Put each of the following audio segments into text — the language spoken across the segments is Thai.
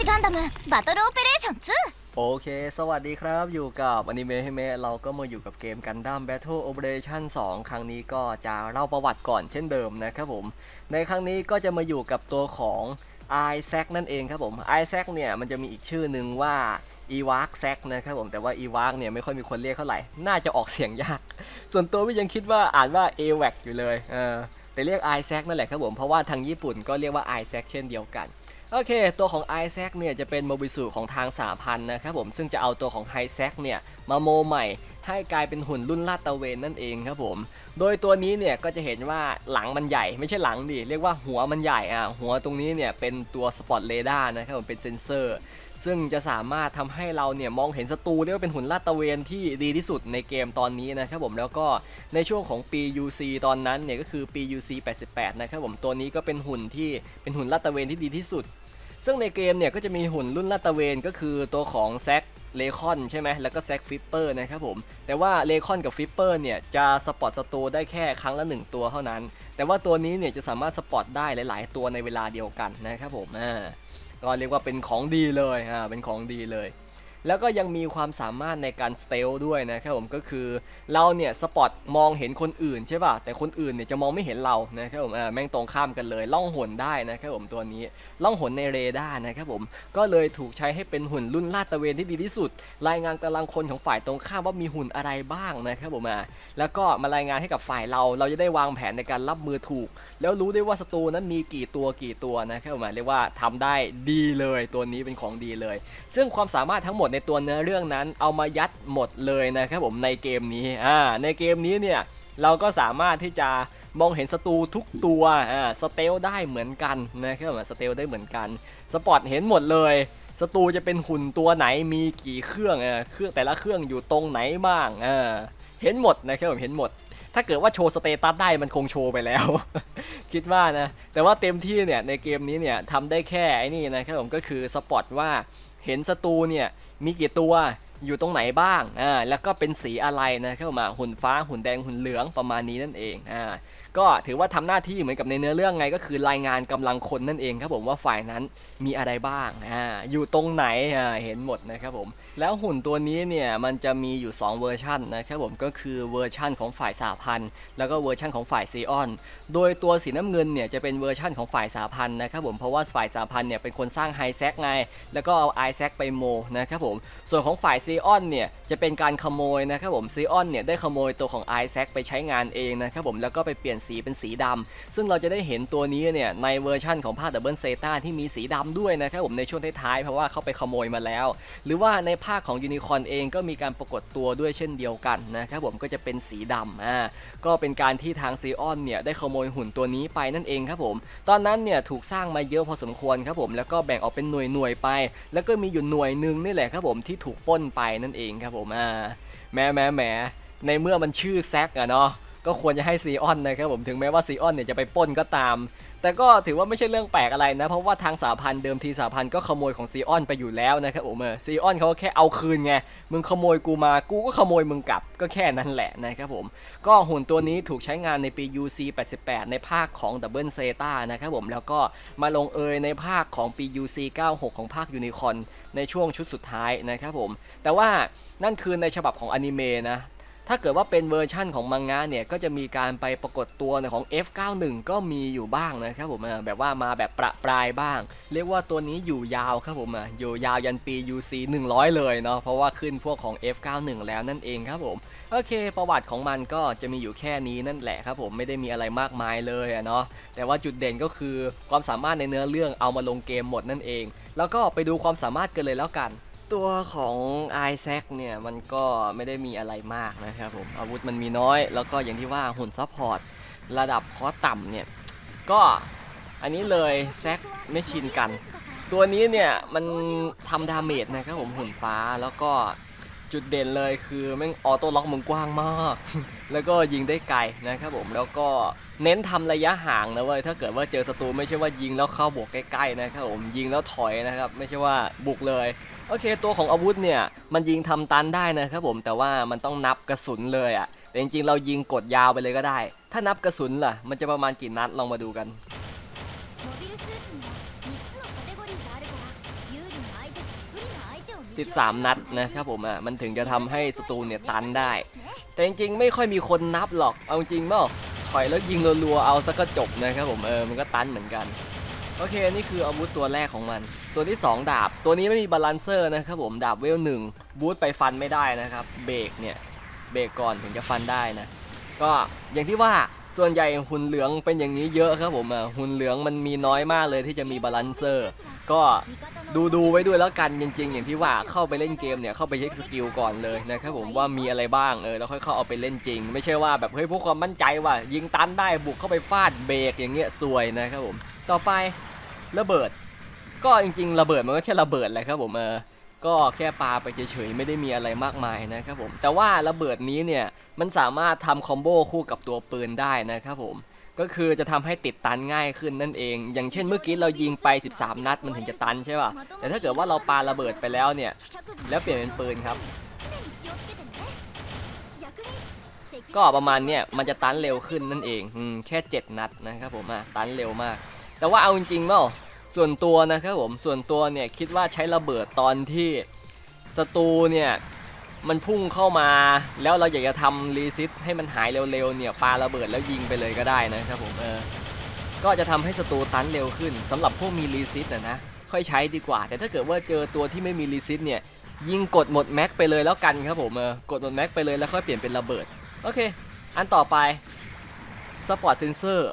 子ガンダムバトルオペレーション2 โอเค สวัสดีครับ อยู่กับอนิเมะให้เมะเราก็มาอยู่กับเกมกันดั้ม Battle Operation 2 ครั้งนี้ก็จะเล่าประวัติก่อนเช่นเดิมนะครับผม ในครั้งนี้ก็จะมาอยู่กับตัวของ i z a c นั่นเองครับผม i z a c เนี่ยมันจะมีอีกชื่อหนึ่งว่า e w a k z a c นะครับผม แต่ว่า e w a k เนี่ยไม่ค่อยมีคนเรียกเท่าไหร่ น่าจะออกเสียงยาก ส่วนตัวพี่ยังคิดว่าอ่านว่า a w a c อยู่เลย เออ แต่เรียก i z a c นั่นแหละครับผมเพราะว่าทางญี่ปุ่นก็เรียกว่า i z a c เช่นเดียวกันโอเค ตัวของ i z a c เนี่ยจะเป็นโมบิสุของทางสาพันธ์นะครับผมซึ่งจะเอาตัวของ i z a c เนี่ยมาโมใหม่ให้กลายเป็นหุ่นรุ่นลาดตระเวนนั่นเองครับผม โดยตัวนี้เนี่ยก็จะเห็นว่าหลังมันใหญ่ไม่ใช่หลังดิเรียกว่าหัวมันใหญ่อะหัวตรงนี้เนี่ยเป็นตัวสปอตเรดาร์นะครับผมเป็นเซนเซอร์ ซึ่งจะสามารถทำให้เราเนี่ยมองเห็นศัตรูเรียกว่าเป็นหุ่นลาดตระเวนที่ดีที่สุดในเกมตอนนี้นะครับผมแล้วก็ในช่วงของปี UC ตอนนั้นเนี่ยก็คือปี UC 88 นะครับผมตัวนี้ก็เป็นหุ่นที่เป็นหุ่นลาดตระเวนที่ดีที่สุด ซึ่งในเกมเนี่ยก็จะมีหุ่นรุ่นลาดตระเวนก็คือตัวของแซกเลคอนใช่ไหมแล้วก็แซกฟิปเปอร์นะครับผม แต่ว่าเลคอนกับฟิปเปอร์เนี่ยจะสปอตศัตรูได้แค่ครั้งละหนึ่งตัวเท่านั้น แต่ว่าตัวนี้เนี่ยจะสามารถสปอตได้หลาย ๆ ตัวในเวลาเดียวกันนะครับผมอ่า ก็เรียกว่าเป็นของดีเลยอ่าเป็นของดีเลย แล้วก็ยังมีความสามารถในการสเตลด้วยนะครับผมก็คือเราเนี่ยสปอตมองเห็นคนอื่นใช่ป่ะแต่คนอื่นเนี่ยจะมองไม่เห็นเรานะครับผมอ่าแม่งตรงข้ามกันเลยล่องหนได้นะครับผมตัวนี้ล่องหนในเรดาร์นะครับผมก็เลยถูกใช้ให้เป็นหุ่นรุ่นลาดตระเวนที่ดีที่สุด รายงานกำลังคนของฝ่ายตรงข้ามว่ามีหุ่นอะไรบ้างนะครับผมอ่าแล้วก็มารายงานให้กับฝ่ายเราเราจะได้วางแผนในการรับมือถูก แล้วรู้ได้ว่าศัตรูนั้นมีกี่ตัวกี่ตัวนะครับผมเรียกว่าทำได้ดีเลยตัวนี้เป็นของดีเลย ซึ่งความสามารถทั้งหมดในตัวเนื้อเรื่องนั้น เอามายัดหมดเลยนะครับผมในเกมนี้อ่าในเกมนี้เนี่ยเราก็สามารถที่จะมองเห็นศัตรูทุกตัวอ่าสเตลได้เหมือนกันนะครับผมสเตลได้เหมือนกันสปอตเห็นหมดเลยศัตรูจะเป็นหุ่นตัวไหนมีกี่เครื่องอ่าเครื่องแต่ละเครื่องอยู่ตรงไหนบ้างอ่าเห็นหมดนะครับผมเห็นหมด ถ้าเกิดว่าโชว์สเตตัสได้มันคงโชว์ไปแล้ว คิดว่านะ แต่ว่าเต็มที่เนี่ยในเกมนี้เนี่ยทำได้แค่ไอ้นี่นะครับผมก็คือสปอตว่า เห็นศัตรูเนี่ยมีกี่ตัวอยู่ตรงไหนบ้างอ่าแล้วก็เป็นสีอะไรนะครับผมาหุ่นฟ้าหุ่นแดงหุ่นเหลืองประมาณนี้นั่นเองอ่าก็ถือว่าทำหน้าที่เหมือนกับในเนื้อเรื่องไงก็คือรายงานกำลังคนนั่นเองครับผมว่าฝ่ายนั้นมีอะไรบ้างอ่าอยู่ตรงไหนอ่าเห็นหมดนะครับผมแล้วหุ่นตัวนี้เนี่ยมันจะมีอยู่ 2 เวอร์ชันนะครับผมก็คือเวอร์ชันของฝ่ายสาพันธ์แล้วก็เวอร์ชันของฝ่ายซีออน โดยตัวสีน้ำเงินเนี่ยจะเป็นเวอร์ชั่นของฝ่ายสาพันธ์นะครับผมเพราะว่าฝ่ายสาพันธ์เนี่ยเป็นคนสร้างไฮแซกไง แล้วก็เอาไอแซกไปโมนะครับผมส่วนของฝ่ายซีออนเนี่ยจะเป็นการขโมยนะครับผมซีออนเนี่ยได้ขโมยตัวของไอแซกไปใช้งานเองนะครับผมแล้วก็ไปเปลี่ยนสีเป็นสีดำซึ่งเราจะได้เห็นตัวนี้เนี่ยในเวอร์ชั่นของภาคดับเบิลเซตาที่มีสีดำด้วยนะครับผมในช่วงท้ายๆเพราะว่าเขาไปขโมยมาแล้ว หรือว่าในภาคของยูนิคอร์นเองก็มีการปรากฏตัวด้วยเช่นเดียวกันนะครับผมก็จะเป็นสีดำอ่าก็เป็นการที่ทางซีออนเนี่ยได้ขโมยหุ่นตัวนี้ไปนั่นเองครับผม ตอนนั้นเนี่ยถูกสร้างมาเยอะพอสมควรครับผมแล้วก็แบ่งออกเป็นหน่วยหน่วยไป แล้วก็มีอยู่หน่วยหนึ่งนี่แหละครับผมที่ถูกป้นไปนั่นเองครับผมอ่าแหม้แหม้แหม้ในเมื่อมันชื่อแซกอะเนาะก็ควรจะให้ซีออนนะครับผมถึงแม้ว่าซีออนเนี่ยจะไปป้นก็ตาม แต่ก็ถือว่าไม่ใช่เรื่องแปลกอะไรนะ เพราะว่าทางสาพันธ์เดิมทีสาพันธ์ก็ขโมยของซีออนไปอยู่แล้วนะครับผมเออซีออนเขาก็แค่เอาคืนไง มึงขโมยกูมา กูก็ขโมยมึงกลับ ก็แค่นั้นแหละนะครับผม ก็หุ่นตัวนี้ถูกใช้งานในปี UC 88ในภาคของ Double Zeta นะครับผม แล้วก็มาลงเอยในภาคของปี UC 96 ของภาค Unicorn ในช่วงชุดสุดท้ายนะครับผม แต่ว่านั่นคือในฉบับของอนิเมะนะ ถ้าเกิดว่าเป็นเวอร์ชั่นของมังงะเนี่ยก็จะมีการไปปรากฏตัวของ F91 ก็มีอยู่บ้างนะครับผมแบบว่ามาแบบประปรายบ้าง เรียกว่าตัวนี้อยู่ยาวครับผมอยู่ยาวยันปี UC 100 เลยเนาะเพราะว่าขึ้นพวกของ F91 แล้วนั่นเองครับผมโอเค ประวัติของมันก็จะมีอยู่แค่นี้นั่นแหละครับผมไม่ได้มีอะไรมากมายเลยเนาะแต่ว่าจุดเด่นก็คือความสามารถในเนื้อเรื่องเอามาลงเกมหมดนั่นเอง แล้วก็ไปดูความสามารถกันเลยแล้วกัน ตัวของ i z a c เนี่ยมันก็ไม่ได้มีอะไรมากนะครับผมอาวุธมันมีน้อย แล้วก็อย่างที่ว่าหุ่นซัพพอร์ตระดับคอต่ำเนี่ย ก็อันนี้เลยแซกไม่ชินกัน ตัวนี้เนี่ยมันทำดาเมจนะครับผมหุ่นฟ้าแล้วก็จุดเด่นเลยคือแม่งออโต้ล็อกมึงกว้างมาก แล้วก็ยิงได้ไกลนะครับผมแล้วก็เน้นทำระยะห่างนะเว้ยถ้าเกิดว่าเจอศัตรูไม่ใช่ว่ายิงแล้วเข้าบวกใกล้ๆนะครับผมยิงแล้วถอยนะครับ ไม่ใช่ว่าบุกเลย โอเค ตัวของอาวุธเนี่ยมันยิงทำตันได้นะครับผมแต่ว่ามันต้องนับกระสุนเลยอะ่ะแต่จริงๆเรายิงกดยาวไปเลยก็ได้ ถ้านับกระสุนล่ะ มันจะประมาณกี่นัดลองมาดูกันสิบสามนัดนะครับผมอะมันถึงจะทำให้ศัตรูเนี่ยตันได้ แต่จริงๆ ไม่ค่อยมีคนนับหรอกเอาจริงเปล่าถอยแล้วยิงรัวๆเอาสักก็จบนะครับผมเออมันก็ตันเหมือนกัน โอเค นี่คืออาวุธตัวแรกของมัน ตัวที่ 2 ดาบ ตัวนี้ไม่มีบาลานเซอร์นะครับผม ดาบเวลหนึ่งบูทไปฟันไม่ได้นะครับ เบรกเนี่ย เบรกก่อนถึงจะฟันได้นะ ก็อย่างที่ว่าส่วนใหญ่หุ่นเหลืองเป็นอย่างนี้เยอะครับผมอะหุ่นเหลืองมันมีน้อยมากเลยที่จะมีบาลานเซอร์ ก็ดูดูไว้ด้วยแล้วกันจริง ๆ อย่างที่ว่าเข้าไปเล่นเกมเนี่ยเข้าไปเช็คสกิลก่อนเลยนะครับผมว่ามีอะไรบ้างเออแล้วค่อยเข้าเอาไปเล่นจริง ไม่ใช่ว่าแบบเฮ้ยพวกความมั่นใจว่า ยิงตันได้บุกเข้าไปฟาดเบรกอย่างเงี้ยซวยนะครับผม ต่อไป ระเบิด ก็จริง ๆ ระเบิดมันก็แค่ระเบิดแหละครับผมเออก็แค่ปาไปเฉยๆไม่ได้มีอะไรมากมายนะครับผมแต่ว่าระเบิดนี้เนี่ยมันสามารถทำคอมโบคู่กับตัวปืนได้นะครับผมก็คือจะทำให้ติดตันง่ายขึ้นนั่นเอง อย่างเช่นเมื่อกี้เรายิงไป 13 นัดมันถึงจะตันใช่ป่ะแต่ถ้าเกิดว่าเราปาระเบิดไปแล้วเนี่ยแล้วเปลี่ยนเป็นปืนครับ ก็ประมาณเนี่ยมันจะตันเร็วขึ้นนั่นเองอืมแค่ 7 นัดนะครับผมอะตันเร็วมาก แต่ว่าเอาจริงๆเปล่าส่วนตัวนะครับผมส่วนตัวเนี่ยคิดว่าใช้ระเบิดตอนที่ศัตรูเนี่ยมันพุ่งเข้ามา แล้วเราอยากจะทำรีซิตให้มันหายเร็วๆเนี่ยปาระเบิดแล้วยิงไปเลยก็ได้นะครับผมเออก็จะทำให้ศัตรูตันเร็วขึ้นสำหรับพวกมีรีซิตนะนะค่อยใช้ดีกว่า แต่ถ้าเกิดว่าเจอตัวที่ไม่มีรีซิตเนี่ยยิงกดหมดแม็กไปเลยแล้วกันครับผมเออกดหมดแม็กไปเลยแล้วค่อยเปลี่ยนเป็นระเบิดโอเค อันต่อไปสปอร์ตเซนเซอร์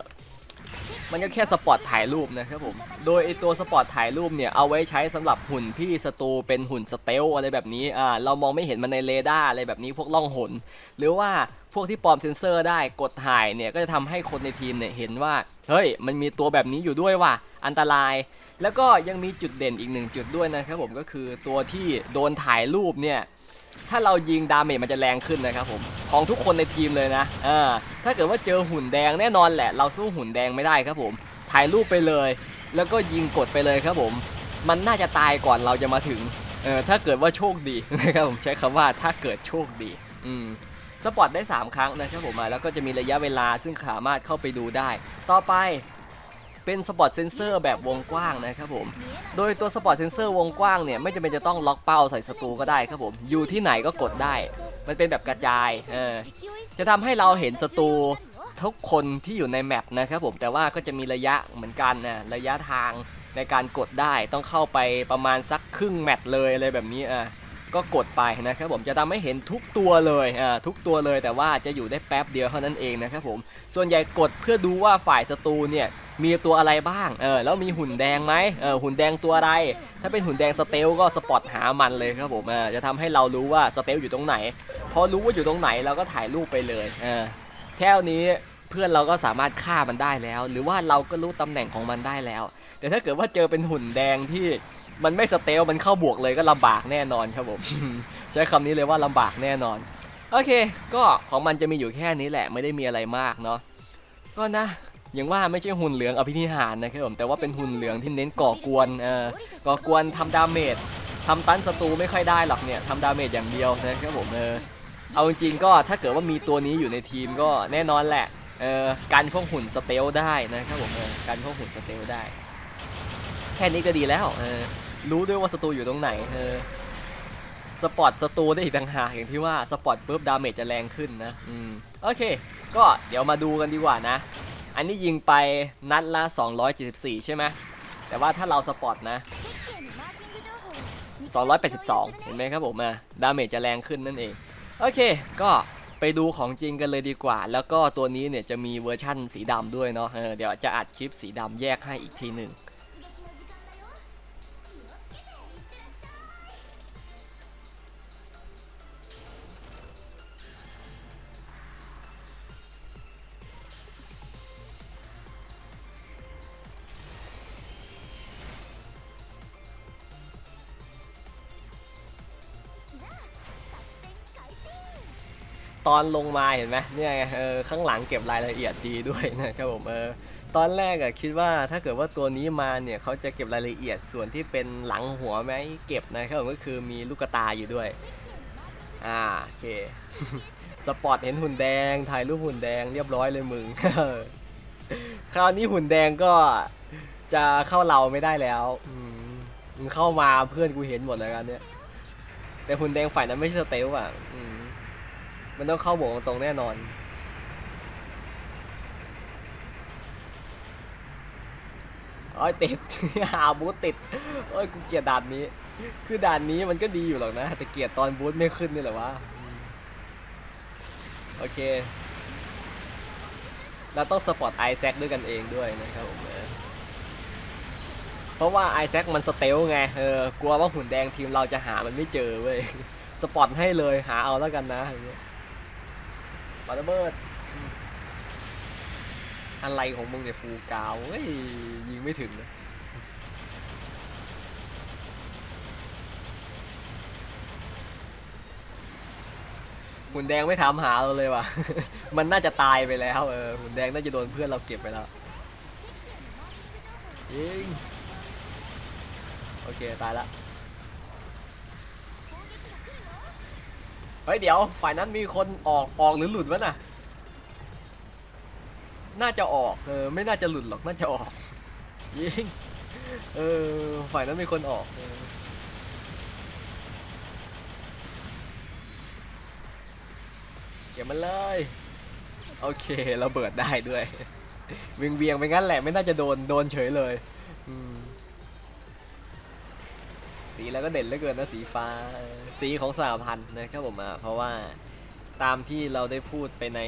มันก็แค่สปอร์ตถ่ายรูปนะครับผม โดยไอตัวสปอร์ตถ่ายรูปเนี่ยเอาไว้ใช้สำหรับหุ่นที่ศัตรูเป็นหุ่นสเตลอะไรแบบนี้ อ่า เรามองไม่เห็นมันในเรดาร์อะไรแบบนี้พวกล่องหน หรือว่าพวกที่ปลอมเซนเซอร์ได้กดถ่ายเนี่ยก็จะทำให้คนในทีมเนี่ยเห็นว่า เฮ้ย มันมีตัวแบบนี้อยู่ด้วยว่ะ อันตราย แล้วก็ยังมีจุดเด่นอีกหนึ่งจุดด้วยนะครับผมก็คือตัวที่โดนถ่ายรูปเนี่ย ถ้าเรายิงดาเมจมันจะแรงขึ้นนะครับผมของทุกคนในทีมเลยนะอ่าถ้าเกิดว่าเจอหุ่นแดงแน่นอนแหละ เราสู้หุ่นแดงไม่ได้ครับผม ถ่ายรูปไปเลย แล้วก็ยิงกดไปเลยครับผม มันน่าจะตายก่อนเราจะมาถึงเออถ้าเกิดว่าโชคดีนะครับผมใช้คำว่าถ้าเกิดโชคดี อืมสปอตได้ 3 ครั้งนะครับผมมาแล้วก็จะมีระยะเวลาซึ่งสามารถเข้าไปดูได้ ต่อไป เป็นสปอตเซนเซอร์แบบวงกว้างนะครับผม โดยตัวสปอตเซนเซอร์วงกว้างเนี่ยไม่จำเป็นจะต้องล็อกเป้าใส่ศัตรูก็ได้ครับผม อยู่ที่ไหนก็กดได้ มันเป็นแบบกระจาย เออ จะทำให้เราเห็นศัตรูทุกคนที่อยู่ในแมปนะครับผม แต่ว่าก็จะมีระยะเหมือนกันนะ ระยะทางในการกดได้ต้องเข้าไปประมาณสักครึ่งแมตช์เลยอะไรแบบนี้อะก็กดไปนะครับผมจะทำให้เห็นทุกตัวเลยอ่าทุกตัวเลยแต่ว่าจะอยู่ได้แป๊บเดียวเท่านั้นเองนะครับผมส่วนใหญ่กดเพื่อดูว่าฝ่ายศัตรูเนี่ย มีตัวอะไรบ้างเออแล้วมีหุ่นแดงไหมเออหุ่นแดงตัวอะไร ถ้าเป็นหุ่นแดงสเตลก็สปอตหามันเลยครับผมเออจะทำให้เรารู้ว่าสเตลอยู่ตรงไหน พอรู้ว่าอยู่ตรงไหนเราก็ถ่ายรูปไปเลยเออแค่นี้เพื่อนเราก็สามารถฆ่ามันได้แล้ว หรือว่าเราก็รู้ตำแหน่งของมันได้แล้ว แต่ถ้าเกิดว่าเจอเป็นหุ่นแดงที่มันไม่สเตลมันเข้าบวกเลยก็ลำบากแน่นอนครับผมใช้คำนี้เลยว่าลำบากแน่นอน โอเค ก็ของมันจะมีอยู่แค่นี้แหละไม่ได้มีอะไรมากเนาะก็นะ อย่างว่าไม่ใช่หุ่นเหลืองอภินิหารนะครับผมแต่ว่าเป็นหุ่นเหลืองที่เน้นก่อกวนเออก่อกวนทำดาเมจทำตันศัตรูไม่ค่อยได้หรอกเนี่ยทำดาเมจอย่างเดียวนะครับผมเออเอาจริงก็ถ้าเกิดว่ามีตัวนี้อยู่ในทีมก็แน่นอนแหละเออการพวกหุ่นสเตลได้นะครับผมเออการพวกหุ่นสเตลได้ แค่นี้ก็ดีแล้วเออรู้ด้วยว่าศัตรูอยู่ตรงไหนเออสปอร์ตศัตรูได้อีกต่างหากอย่างที่ว่าสปอร์ตปุ๊บดาเมจจะแรงขึ้นนะอืมโอเค ก็เดี๋ยวมาดูกันดีกว่านะ อันนี้ยิงไปนัดละ 274 ใช่ไหมแต่ว่าถ้าเราสปอร์ตนะ 282 เห็นไหมครับผมอะดาเมจจะแรงขึ้นนั่นเอง โอเค ก็ไปดูของจริงกันเลยดีกว่า แล้วก็ตัวนี้เนี่ยจะมีเวอร์ชั่นสีดำด้วยเนาะเออเดี๋ยวจะอัดคลิปสีดำแยกให้อีกทีหนึ่ง อนลงมาเห็นไหมเนี่ยเออข้างหลังเก็บรายละเอียดดีด้วยนะครับผมเออตอนแรกอะคิดว่าถ้าเกิดว่าตัวนี้มาเนี่ยเขาจะเก็บรายละเอียดส่วนที่เป็นหลังหัวไหมเก็บนะครับผมก็คือมีลูกตาอยู่ด้วยอ่าโอเคสปอร์ตเห็นหุ่นแดงถ่ายรูปหุ่นแดงเรียบร้อยเลยมึงคราวนี้หุ่นแดงก็จะเข้าเราไม่ได้แล้วมึงเข้ามาเพื่อนกูเห็นหมดแล้วกันเนี่ยแต่หุ่นแดงฝ่ายนั้นไม่ใช่สเตลอะอื มันต้องเข้าโบวกตรงๆแน่นอน โอ้ยติดหาบูติด โอ้ยกูเกลียดด่านนี้ คือด่านนี้มันก็ดีอยู่หรอกนะ แต่เกลียดตอนบูทไม่ขึ้นนี่แหละวะ โอเค เราต้องสปอร์ตไอแซคด้วยกันเองด้วยนะครับผมเออเพราะว่าไอแซคมันสเตลไง เออ กลัวว่าหุ่นแดงทีมเราจะหามันไม่เจอเว้ย สปอร์ตให้เลยหาเอาแล้วกันนะอย่างเงี้ย ปาระเบิด อะไรของมึงเนี่ยฟูกาวเฮ้ยยิงไม่ถึงนะหุ่นแดงไม่ถามหาเราเลยว่ะ มันน่าจะตายไปแล้วเออหุ่นแดงน่าจะโดนเพื่อนเราเก็บไปแล้วยิงโอเค ตายละ ฮ้ยเดี๋ยวฝ่ายนั้นมีคนออกออกหรือหลุดวะน่ะ น่าจะออกเออไม่น่าจะหลุดหรอกน่าจะออกยิงเออฝ่ายนั้นมีคนออกเก็บมันเลยโอเคเราเบิดได้ด้วยเวียงเวียงไปงั้นแหละไม่น่าจะโดนโดนเฉยเลยอืม สีแล้วก็เด่นเหลือเกินนะสีฟ้าเออสีของสหพันธ์นะครับผมอะเพราะว่าตามที่เราได้พูดไปใน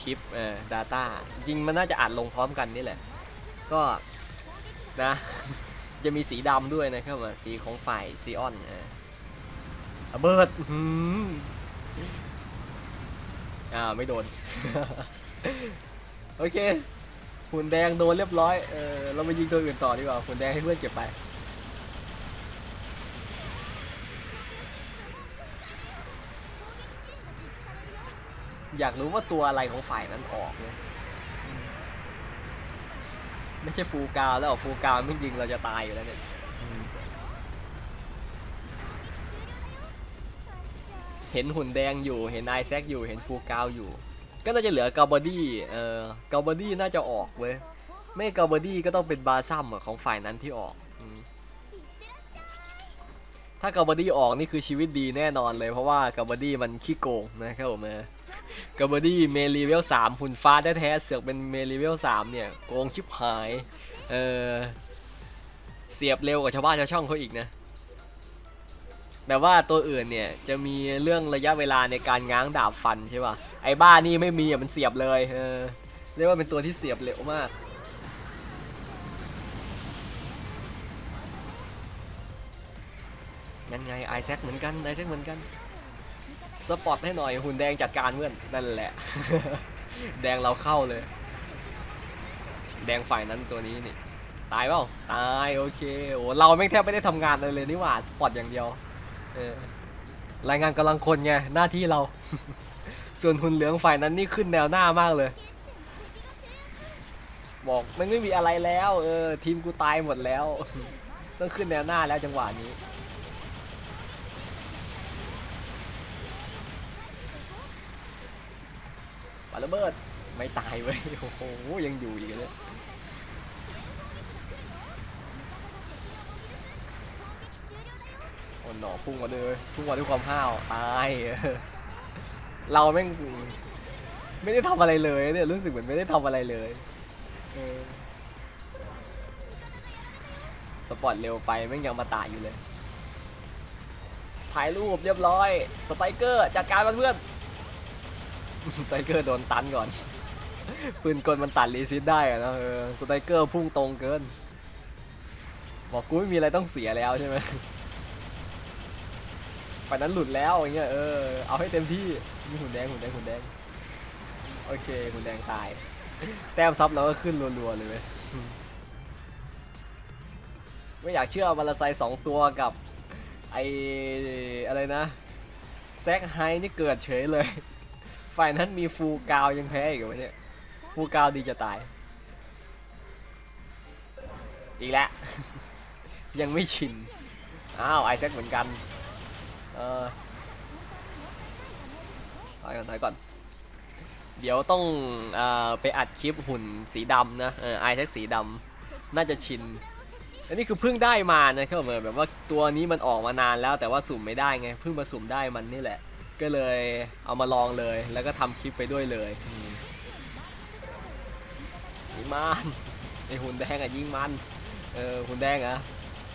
คลิปเอ่อ data จริงมันน่าจะอัดลงพร้อมกันนี่แหละ ก็นะ จะมีสีดำด้วยนะครับว่าสีของฝ่ายซีออนเออระเบิดอื้อหืออ่าวไม่โดน โอเคหุ่นแดงโดนเรียบร้อย เออเรามายิงตัวอื่นต่อดีกว่าหุ่นแดงให้เพื่อนเก็บไป อยากรู้ว่าตัวอะไรของฝ่ายนั้นออกเนี่ยอืมไม่ใช่ฟูกาวแล้วเหรอฟูกาวไม่ยิงเราจะตายอยู่แล้วเนี่ยอืมเห็นหุ่นแดงอยู่เห็นไอแซคอยู่เห็นฟูกาวอยู่ ก็น่าจะเหลือกาบอดี้เออกาบอดี้น่าจะออกเว้ยไม่กาบอดี้ก็ต้องเป็นบาซัมอะของฝ่ายนั้นที่ออกอืมถ้ากาบอดี้ออกนี่คือชีวิตดีแน่นอนเลยเพราะว่ากาบอดี้มันขี้โกงนะครับผมเออ กาบอดี้เมลีเวลสามหุ่นฟ้าแท้ๆเสือกเป็นเมลีเวลสามเนี่ยโกงชิบหายเออเสียบเร็วกว่าชาวบ้านชาวช่องเขาอีกนะแบบว่าตัวอื่นเนี่ยจะมีเรื่องระยะเวลาในการง้างดาบฟันใช่ป่ะไอ้บ้านี่ไม่มีอะมันเสียบเลยเออเรียกว่าเป็นตัวที่เสียบเร็วมากนั่นไงไอแซคเหมือนกันไอแซคเหมือนกัน สปอตให้หน่อยหุ่นแดงจัดการเพื่อนนั่นแหละ แดงเราเข้าเลย แดงฝ่ายนั้นตัวนี้นี่ ตายเปล่าตายโอเคโอ้เราไม่แทบไม่ได้ทำงานเลยเลยนี่หว่าสปอตอย่างเดียวเออรายงานกำลังคนไงหน้าที่เรา ส่วนหุ่นเหลืองฝ่ายนั้นนี่ขึ้นแนวหน้ามากเลย บอกมันไม่มีอะไรแล้ว เออทีมกูตายหมดแล้ว ต้องขึ้นแนวหน้าแล้วจังหวะนี้าระเบิดไม่ตายเว้ยโอ้โหยังอยู่อีกเลยโอ้หนอพุ่งมาเลยพุ่งมาด้วยความห้าวตายเราแม่งไม่ได้ทำอะไรเลยเนี่ยรู้สึกเหมือนไม่ได้ทำอะไรเลยสปอร์ตเร็วไปแม่งยังมาตายอยู่เลยถ่ายรูปเรียบร้อย สไตรเกอร์จัดการมันเพื่อน ไตเกอร์โดนตันก่อน ปืนกลมันตัดรีซิตได้อะนะเออสไตเกอร์พุ่งตรงเกิน บอกกูไม่มีอะไรต้องเสียแล้วใช่ไหมฝ่ายนั้นหลุดแล้วอย่างเงี้ยเออเอาให้เต็มที่มีหุ่นแดงหุ่นแดงหุ่นแดงโอเคหุ่นแดงตาย แต้มซับเราก็ขึ้นรัวๆเลยเว้ยไม่อยากเชื่อมาลาไซสองตัวกับไออะไรนะแซกไฮนี่เกิดเฉยเลย ฝ่ายนั้นมีฟูกาวยังแพ้อีกเหรอวะเนี่ย ฟูกาวดีจะตาย อีกแล้ว ยังไม่ชิน อ้าวไอแซคเหมือนกัน เออถอยก่อนถอยก่อน เดี๋ยวต้องอไปอัดคลิปหุ่นสีดำนะไอแซคสีดำน่าจะชินอันนี้คือเพิ่งได้มานะครับเหมือนแบบว่าตัวนี้มันออกมานานแล้วแต่ว่าสุ่มไม่ได้ไงเพิ่งมาสุ่มได้มันนี่แหละ ก็เลยเอามาลองเลย แล้วก็ทำคลิปไปด้วยเลยอืมยิงมันไอหุ่นแดงอะยิงมัน เออหุ่นแดงอะ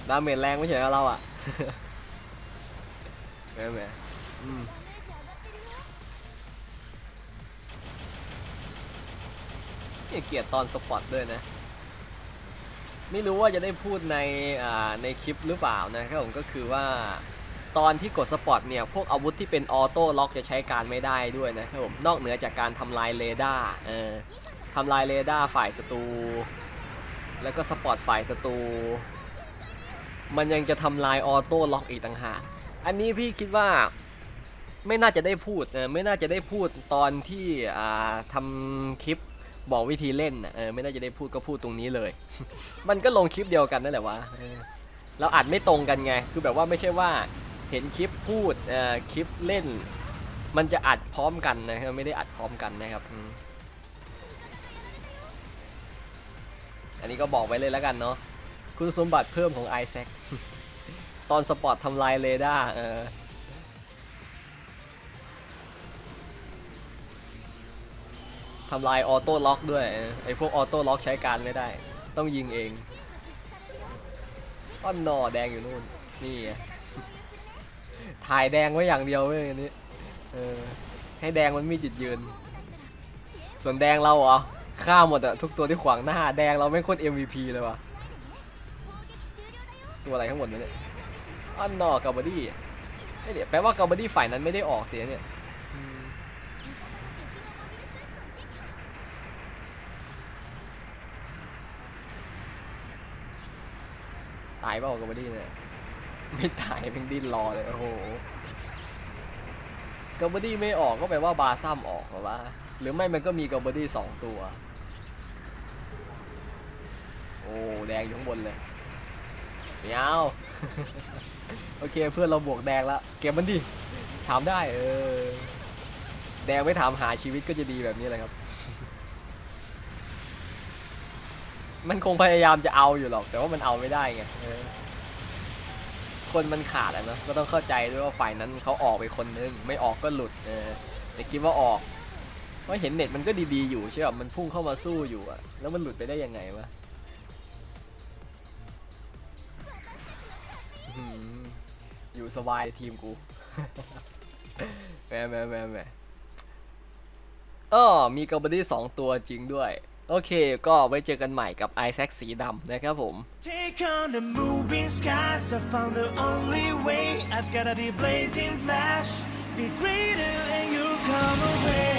ดาเมจแรงไม่ใช่เหรอเราอะแม่แม่อืมเนี่ยเกลียดตอนสปอตด้วยนะ ไม่รู้ว่าจะได้พูดในอ่าในคลิปหรือเปล่านะครับผมก็คือว่า ตอนที่กดสปอตเนี่ยพวกอาวุธที่เป็นออโต้ล็อกจะใช้การไม่ได้ด้วยนะครับผมนอกเหนือจากการทำลายเรดาร์เออทำลายเรดาร์ฝ่ายศัตรูแล้วก็สปอตฝ่ายศัตรูมันยังจะทำลายออโต้ล็อกอีกต่างหากอันนี้พี่คิดว่าไม่น่าจะได้พูดเออไม่น่าจะได้พูดตอนที่อ่าทำคลิปบอกวิธีเล่นเออไม่น่าจะได้พูดก็พูดตรงนี้เลย มันก็ลงคลิปเดียวกันนั่นแหละวะเราอัดไม่ตรงกันไง คือแบบว่าไม่ใช่ว่า เห็นคลิปพูดเอ่อคลิปเล่น มันจะอัดพร้อมกันนะครับไม่ได้อัดพร้อมกันนะครับอันนี้ก็บอกไว้เลยแล้วกันเนาะคุณสมบัติเพิ่มของไอแซคตอนสปอร์ตทำลายเรดาร์เออทำลายออโต้ล็อกด้วยเออไอพวกออโต้ล็อกใช้การไม่ได้ ต้องยิงเองอ้อนนอแดงอยู่นู่นนี่ไง ถ่ายแดงไว้อย่างเดียวเว้ยอันนี้เออให้แดงมันมีจุดยืน ส่วนแดงเราเหรอฆ่าหมดอะทุกตัวที่ขวางหน้า แดงเราไม่โคตร MVP เลยว่ะตัวอะไรข้งบนเนี่ยอันนอกาบอดี้ไอเดี๋ยวแปลว่ากาบอดี้ฝ่ายนั้นไม่ได้ออกเสียเนี่ยตายเปล่ากาบอดี้เนี่ย ไม่ตายเพิ่งดิ้นรอเลย โอ้โหกาบอดี้ไม่ออกก็แปลว่าบาซัมออกหรอวะหรือไม่มันก็มีกาบอดี้สองตัว โอ้แดงอยู่ข้างบนเลยไม่เอาโอเคเพื่อนเราบวกแดงแล้วเก็บมันดิถามได้เออแดงไม่ถามหาชีวิตก็จะดีแบบนี้เลยครับ มันคงพยายามจะเอาอยู่หรอก แต่ว่ามันเอาไม่ได้ไงเคนมันขาดอะเนาะก็ต้องเข้าใจด้วยว่าฝ่ายนั้นเขาออกไปคนนึงไม่ออกก็หลุดเออแต่คิดว่าออกเพราะเห็นเน็ตมันก็ดีๆอยู่ใช่ป่ะมันพุ่งเข้ามาสู้อยู่อะแล้วมันหลุดไปได้ยังไงวะอื้อยู่สบายทีมกูแหมแหมแหมแหม่เออมีกาบอดี้สองตัวจริงด้วย โอเค ก็ไว้เจอกันใหม่กับไอแซคสีดำนะครับผม Take on the moving skies. I found the only way. I've got a deep blazing flash. Be greater and you come away.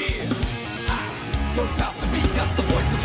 Yeah. Ah, so fast the voice of